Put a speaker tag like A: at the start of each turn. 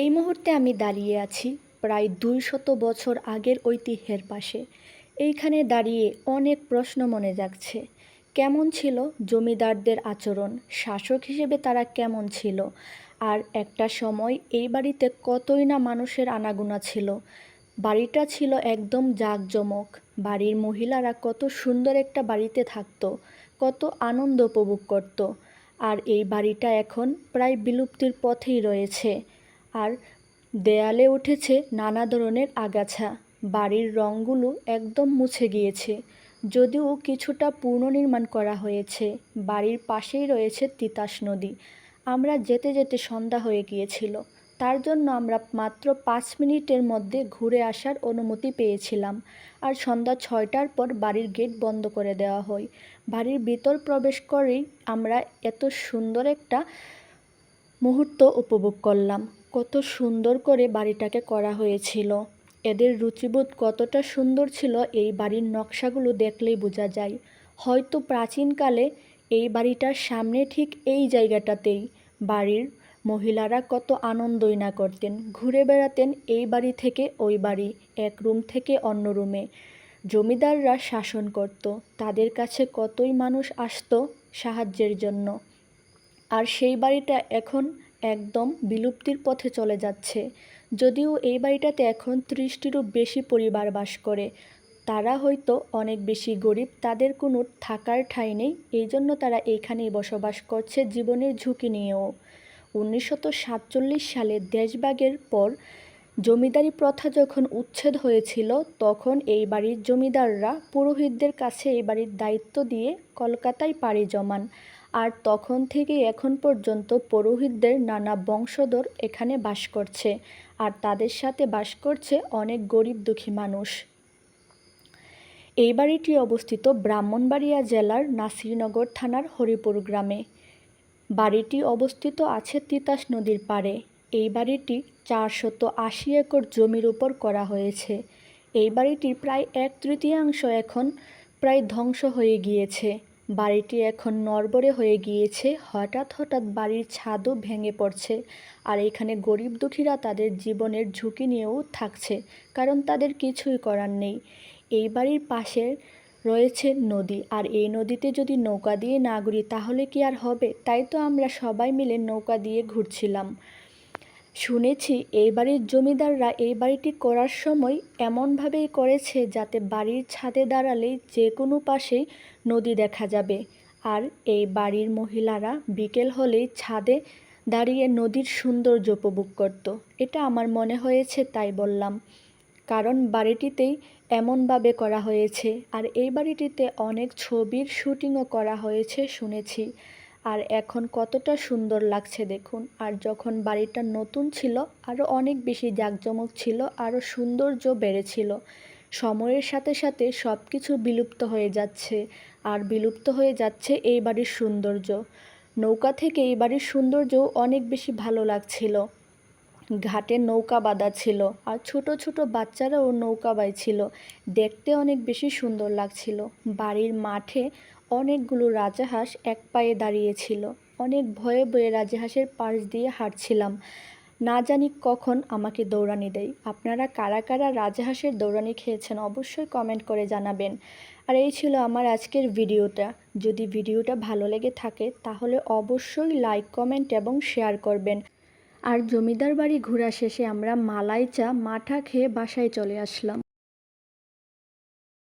A: এই মুহূর্তে আমি দাঁড়িয়ে আছি প্রায় দুই শত বছর আগের ঐতিহ্যের পাশে। এইখানে দাঁড়িয়ে অনেক প্রশ্ন মনে যাচ্ছে কেমন ছিল জমিদারদের আচরণ? শাসক হিসেবে তারা কেমন ছিল? আর একটা সময় এই বাড়িতে কতই না মানুষের আনাগোনা ছিল? বাড়িটা ছিল একদম জাঁকজমক। বাড়ির মহিলারা কত সুন্দর একটা বাড়িতে থাকতো, কত আনন্দ উপভোগ করত। আর এই বাড়িটা এখন প্রায় বিলুপ্তির পথেই রয়েছে। আর দেয়ালে উঠেছে নানা ধরনের আগাছা। বাড়ির রঙগুলো একদম মুছে গিয়েছে। যদিও কিছুটা পুনর্নির্মাণ করা হয়েছে। বাড়ির পাশেই রয়েছে তিতাস নদী। আমরা যেতে যেতে সন্ধ্যা হয়ে গিয়েছিল। তার জন্য আমরা মাত্র পাঁচ মিনিটের মধ্যে ঘুরে আসার অনুমতি পেয়েছিলাম। আর সন্ধ্যা ছয়টার পর বাড়ির গেট বন্ধ করে দেওয়া হয়। বাড়ির ভিতর প্রবেশ করেই আমরা এত সুন্দর একটা মুহূর্ত উপভোগ করলাম। কত সুন্দর করে বাড়িটাকে করা হয়েছিল। এদের রুচিবোধ কতটা সুন্দর ছিল এই বাড়ির নকশাগুলো দেখলেই বোঝা যায়। হয়তো প্রাচীনকালে এই বাড়িটার সামনে ঠিক এই জায়গাটাতেই বাড়ির মহিলারা কত আনন্দই না করতেন। ঘুরে বেড়াতেন এই বাড়ি থেকে ওই বাড়ি, এক রুম থেকে অন্য রুমে। জমিদাররা শাসন করত। তাদের কাছে কতই মানুষ আসতো সাহায্যের জন্য। আর সেই বাড়িটা এখন একদম বিলুপ্তির পথে চলে যাচ্ছে। যদিও এই বাড়িটাতে এখন ত্রিশটিরও বেশি পরিবার বাস করে, তারা হয়তো অনেক বেশি গরিব, তাদের কোনো থাকার ঠাঁই নেই, এই জন্য তারা এইখানেই বসবাস করছে জীবনের ঝুঁকি নিয়েও। উনিশশো সাতচল্লিশ সালে দেশভাগের পর জমিদারি প্রথা যখন উচ্ছেদ হয়েছিল, তখন এই বাড়ির জমিদাররা পুরোহিতদের কাছে এই বাড়ির দায়িত্ব দিয়ে কলকাতায় পাড়ি জমান। আর তখন থেকে এখন পর্যন্ত পুরোহিতদের নানা বংশধর এখানে বাস করছে আর তাদের সাথে বাস করছে অনেক গরিব দুঃখী মানুষ। এই বাড়িটি অবস্থিত ব্রাহ্মণবাড়িয়া জেলার নাসিরনগর থানার হরিপুর গ্রামে। বাড়িটি অবস্থিত আছে তিতাস নদীর পাড়ে। এই বাড়িটি চারশত আশি একর জমির উপর করা হয়েছে। এই বাড়িটির প্রায় এক তৃতীয়াংশ এখন প্রায় ধ্বংস হয়ে গিয়েছে। বাড়িটি এখন নড়বড়ে হয়ে গিয়েছে। হঠাৎ হঠাৎ বাড়ির ছাদও ভেঙে পড়ছে আর এখানে গরিব দুঃখীরা তাদের জীবনের ঝুঁকি নিয়েও থাকছে, কারণ তাদের কিছুই করার নেই। এই বাড়ির পাশে রয়েছে নদী আর এই নদীতে যদি নৌকা দিয়ে না ঘুরি তাহলে কি আর হবে? তাই তো আমরা সবাই মিলে নৌকা দিয়ে ঘুরছিলাম। শুনেছি এই বাড়ির জমিদাররা এই বাড়িটি করার সময় এমনভাবেই করেছে যাতে বাড়ির ছাদে দাঁড়ালেই যে কোনো পাশেই নদী দেখা যাবে। আর এই বাড়ির মহিলারা বিকেল হলেই ছাদে দাঁড়িয়ে নদীর সৌন্দর্য উপভোগ করত। এটা আমার মনে হয়েছে, তাই বললাম। কারণ বাড়িটিতেই এমনভাবে করা হয়েছে। আর এই বাড়িটিতে অনেক ছবির শুটিংও করা হয়েছে, শুনেছি। আর এখন কতটা সুন্দর লাগছে দেখুন। আর যখন বাড়িটা নতুন ছিল আরও অনেক বেশি জাঁকজমক ছিল আরও সৌন্দর্য বেড়েছিল। সময়ের সাথে সাথে সব কিছু বিলুপ্ত হয়ে যাচ্ছে, আর বিলুপ্ত হয়ে যাচ্ছে এই বাড়ির সৌন্দর্য। নৌকা থেকে এই বাড়ির সৌন্দর্যও অনেক বেশি ভালো লাগছিল। ঘাটে নৌকা বাঁধা ছিল, আর ছোট ছোট বাচ্চারাও নৌকা বাইছিল। দেখতে অনেক বেশি সুন্দর লাগছিল। বাড়ির মাঠে অনেকগুলো রাজাহাঁস এক পায়ে দাঁড়িয়েছিল অনেক ভয়ে ভয়ে রাজাহাঁসের পাশ দিয়ে হাঁটছিলাম। না জানি কখন আমাকে দৌড়ানি দেয়। আপনারা কারা কারা রাজাহাঁসের দৌড়ানি খেয়েছেন অবশ্যই কমেন্ট করে জানাবেন। আর এই ছিল আমার আজকের ভিডিওটা। যদি ভিডিওটা ভালো লেগে থাকে, তাহলে অবশ্যই লাইক, কমেন্ট এবং শেয়ার করবেন। আর জমিদার বাড়ি ঘোরা শেষে আমরা মালাই চা মাঠা খেয়ে বাসায় চলে আসলাম।